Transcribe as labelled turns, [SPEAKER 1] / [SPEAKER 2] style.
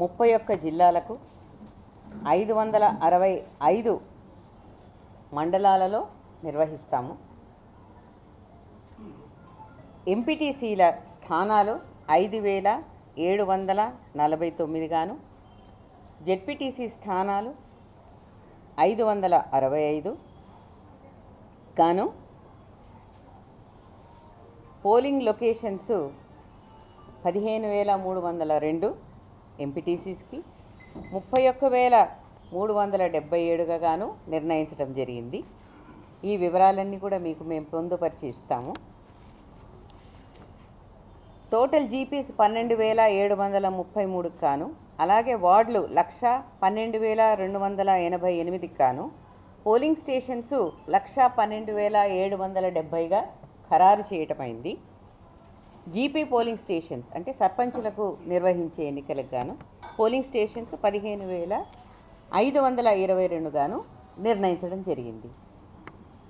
[SPEAKER 1] ముప్పై ఒక్క జిల్లాలకు ఐదు వందల అరవై ఐదు మండలాలలో నిర్వహిస్తాము. ఎంపీటీసీల స్థానాలు ఐదు వేల ఏడు వందల నలభై తొమ్మిదిగాను జెడ్పీటీసీ స్థానాలు ఐదు వందల అరవై ఐదు గాను పోలింగ్ లొకేషన్స్ పదిహేను వేల మూడు వందల రెండు ఎంపీటీసీస్కి ముప్పై ఒక్క వేల మూడు వందల డెబ్బై ఏడుగా గాను నిర్ణయించడం జరిగింది. ఈ వివరాలన్నీ కూడా మీకు మేము పొందుపరిచి ఇస్తాము టోటల్ జీపీస్ పన్నెండు వేల ఏడు వందల ముప్పై మూడుకి కాను అలాగే వార్డులు లక్ష పన్నెండు వేల రెండు వందల ఎనభై ఎనిమిదికి కాను పోలింగ్ స్టేషన్స్ లక్ష పన్నెండు వేల ఏడు వందల డెబ్బైగా ఖరారు చేయటమైంది. జీపీ పోలింగ్ స్టేషన్స్ అంటే సర్పంచులకు నిర్వహించే ఎన్నికలకు గాను పోలింగ్ స్టేషన్స్ పదిహేను వేల ఐదు వందల ఇరవై రెండు గాను నిర్ణయించడం జరిగింది.